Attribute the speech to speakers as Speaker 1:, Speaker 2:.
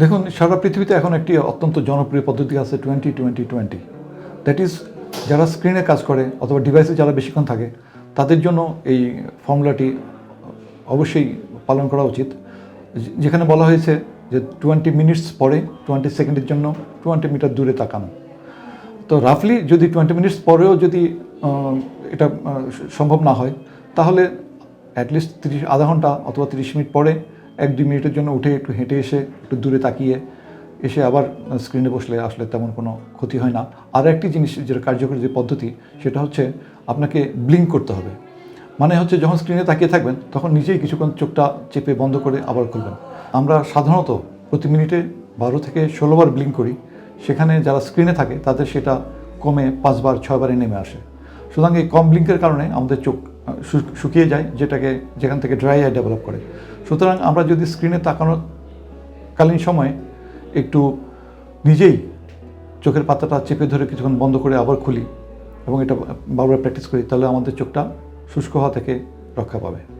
Speaker 1: দেখুন, সারা পৃথিবীতে এখন একটি অত্যন্ত জনপ্রিয় পদ্ধতি আছে twenty twenty twenty that is যারা স্ক্রিনে কাজ করে অথবা ডিভাইসে যারা বেশিক্ষণ থাকে, তাদের জন্য এই ফর্মুলাটি অবশ্যই পালন করা উচিত। যেখানে বলা হয়েছে যে টোয়েন্টি মিনিটস পরে টোয়েন্টি সেকেন্ডের জন্য টোয়েন্টি মিটার দূরে তাকানো। তো রাফলি যদি টোয়েন্টি মিনিটস পরেও যদি এটা সম্ভব না হয়, তাহলে অ্যাটলিস্ট তিরিশ, আধা ঘণ্টা অথবা তিরিশ মিনিট পরে এক, দুই মিনিটের জন্য উঠে একটু হেঁটে এসে একটু দূরে তাকিয়ে এসে আবার স্ক্রিনে বসলে আসলে তেমন কোনো ক্ষতি হয় না। আর একটি জিনিস যেটা কার্যকরী যে পদ্ধতি, সেটা হচ্ছে আপনাকে ব্লিঙ্ক করতে হবে। মানে হচ্ছে যখন স্ক্রিনে তাকিয়ে থাকবেন, তখন নিজেই কিছুক্ষণ চোখটা চেপে বন্ধ করে আবার খুলবেন। আমরা সাধারণত প্রতি মিনিটে বারো থেকে ষোলোবার ব্লিঙ্ক করি। সেখানে যারা স্ক্রিনে থাকে, তাদের সেটা কমে পাঁচবার ছয়বারে নেমে আসে। সুতরাং এই কম ব্লিঙ্কের কারণে আমাদের চোখ শুকিয়ে যায়, যেটাকে যেখান থেকে ড্রাই আই ডেভেলপ করে। সুতরাং আমরা যদি স্ক্রিনে তাকানো কালীন সময়ে একটু নিজেই চোখের পাতাটা চেপে ধরে কিছুক্ষণ বন্ধ করে আবার খুলি এবং এটা বারবার প্র্যাকটিস করি, তাহলে আমাদের চোখটা শুষ্ক হওয়া থেকে রক্ষা পাবে।